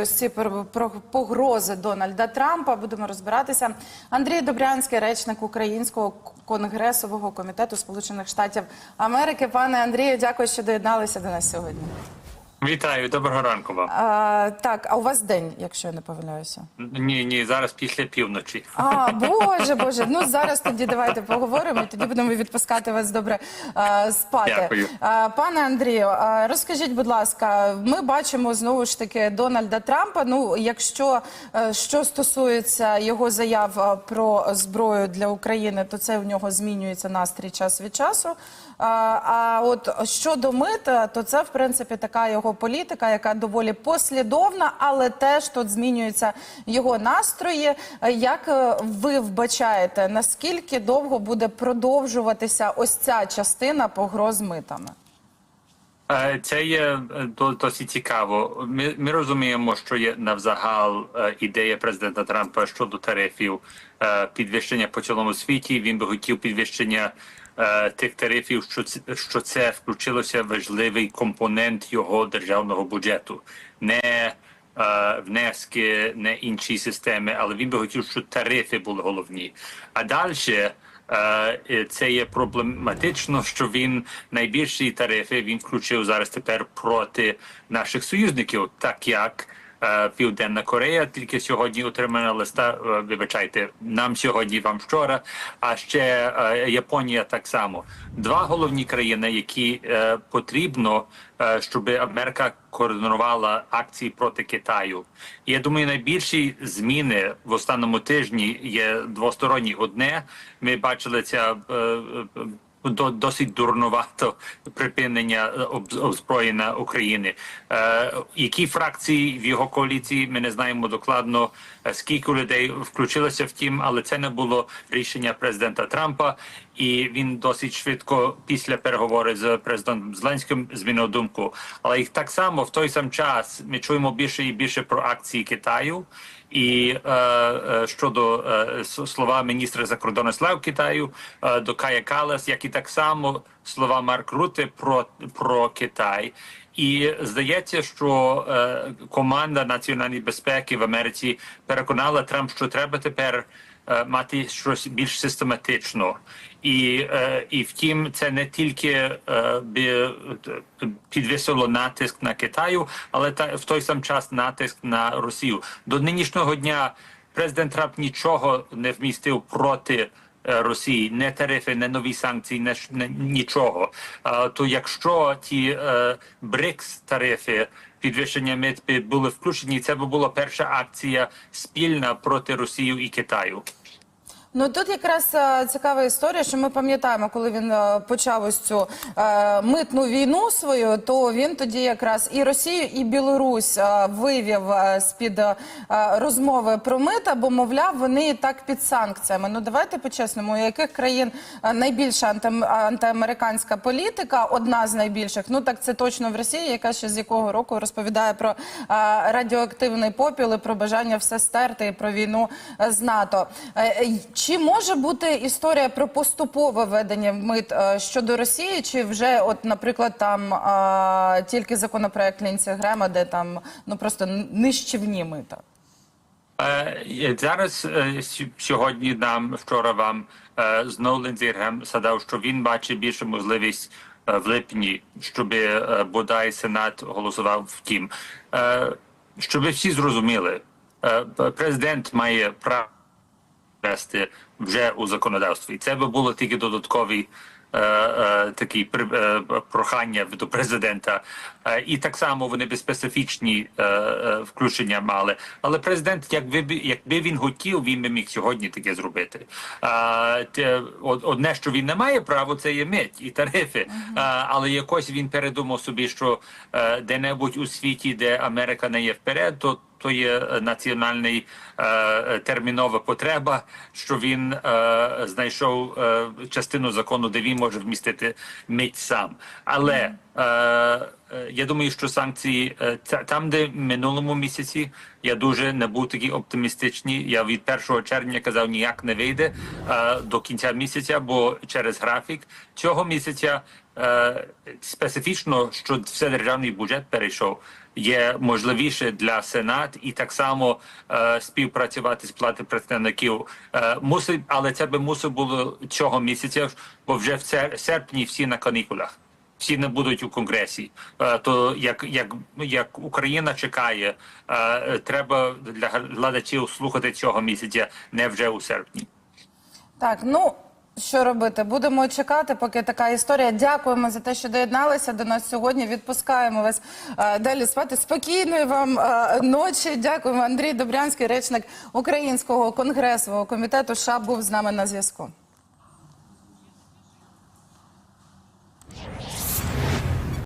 Ось ці погрози Дональда Трампа будемо розбиратися. Андрій Добрянський, речник Українського конгресового комітету Сполучених Штатів Америки. Пане Андрію, дякую, що доєдналися до нас сьогодні. Вітаю, доброго ранку вам. А, так, а у вас день, якщо я не помиляюся. Ні, ні, зараз після півночі. А, боже, боже. Ну зараз тоді давайте поговоримо. Тоді будемо відпускати вас добре а, спати. Дякую. А, пане Андрію, а, розкажіть, будь ласка, ми бачимо знову ж таки Дональда Трампа. Ну, якщо е, що стосується його заяв про зброю для України, то це в нього змінюється настрій час від часу. А, а от щодо мита, то це в принципі така його політика, яка доволі послідовна, але теж тут змінюються його настрої. Е, Як е, ви вбачаєте, наскільки довго буде продовжуватися ось ця частина погроз митами? Е, Це є досить цікаво. Ми, ми розуміємо, що є навзагал ідея президента Трампа щодо тарифів підвищення по цілому світі. Він би хотів підвищення тих тарифів, що це, що це включилося важливий компонент його державного бюджету. Не е, внески, не інші системи, але він би хотів, щоб тарифи були головні. А далі Е, це є проблематично, що він найбільші тарифи він включив зараз тепер проти наших союзників, так як е, Південна Корея тільки сьогодні отримала листа. е, Вибачайте, нам сьогодні, вам вчора. А ще е, Японія так само. Два головні країни, які е, потрібно, е, щоб Америка координувала акції проти Китаю. Я думаю, найбільші зміни в останньому тижні є двосторонні. Одне ми бачили ця. До досить дурнувато припинення е, озброєння України. Е, які фракції в його коаліції ми не знаємо докладно е, скільки людей включилося в тім, але це не було рішення президента Трампа, і він досить швидко після переговорів з президентом Зеленським змінив думку. Але їх так само в той сам час ми чуємо більше і більше про акції Китаю. І е, е, щодо е, слова міністра закордонних справ Китаю е, до Кая Калас, як і так само слова Марк Рути про, про Китай. І здається, що е, команда національної безпеки в Америці переконала Трамп, що треба тепер е, мати щось більш систематично. І, е, і втім, це не тільки е, би підвисило натиск на Китаю, але та в той сам час натиск на Росію. До нинішнього дня президент Трамп нічого не вмістив проти. е, Росії не тарифи, не нові санкції, не, не нічого. А, то якщо ті БРИКС тарифи підвищення митви були включені, це би була перша акція спільна проти Росії і Китаю. Ну тут якраз е, цікава історія, що ми пам'ятаємо, коли він е, почав ось цю е, митну війну свою, то він тоді якраз і Росію, і Білорусь е, вивів е, з під е, розмови про мита, бо мовляв, вони і так під санкціями. Ну давайте по-чесному, у яких країн найбільша анти- антиамериканська політика, одна з найбільших, ну так це точно в Росії, яка ще з якого року розповідає про е, радіоактивний попіл і про бажання все стерти і про війну з НАТО. Чи може бути історія про поступове введення мит е, щодо Росії, чи вже, от, наприклад, там е, тільки законопроект Лінці Грема, де там ну просто нищівні мита? Е, Зараз сьогодні нам вчора вам знову Ліндзі Грем сказав, що він бачить більше можливість в липні, щоб бодай Сенат голосував втім. Щоб всі зрозуміли, президент має право вести вже у законодавстві. Це би було тільки додаткові. е, е, Такі при- е, прохання до президента, Е, і так само вони би специфічні е, е, включення мали. Але президент, якби якби він хотів, він би міг сьогодні таке зробити. А, те, одне, що він не має права, це є мить і тарифи. А, але якось він передумав собі, що е, де-небудь у світі, де Америка не є вперед, то то є е, національний е, термінова потреба, що він е, знайшов е, частину закону, де він може вмістити мить сам. Але е, е, я думаю, що санкції е, там, де минулому місяці я дуже не був такий оптимістичний. Я від 1 червня казав, ніяк не вийде е, до кінця місяця, бо через графік цього місяця е, специфічно, що все державний бюджет перейшов. Є можливіше для Сенат і так само е, співпрацювати з плати представників. Е, мусить, але це би мусить було цього місяця, бо вже в сер- серпні всі на канікулах. Всі не будуть у конгресі. Е, То як, як, як Україна чекає, е, треба для глядачів слухати цього місяця, не вже у серпні. Так, ну що робити? Будемо чекати, поки така історія. Дякуємо за те, що доєдналися до нас сьогодні. Відпускаємо вас е, далі спати. Спокійної вам е, ночі. Дякуємо. Андрій Добрянський, речник Українського конгресового комітету. США був з нами на зв'язку.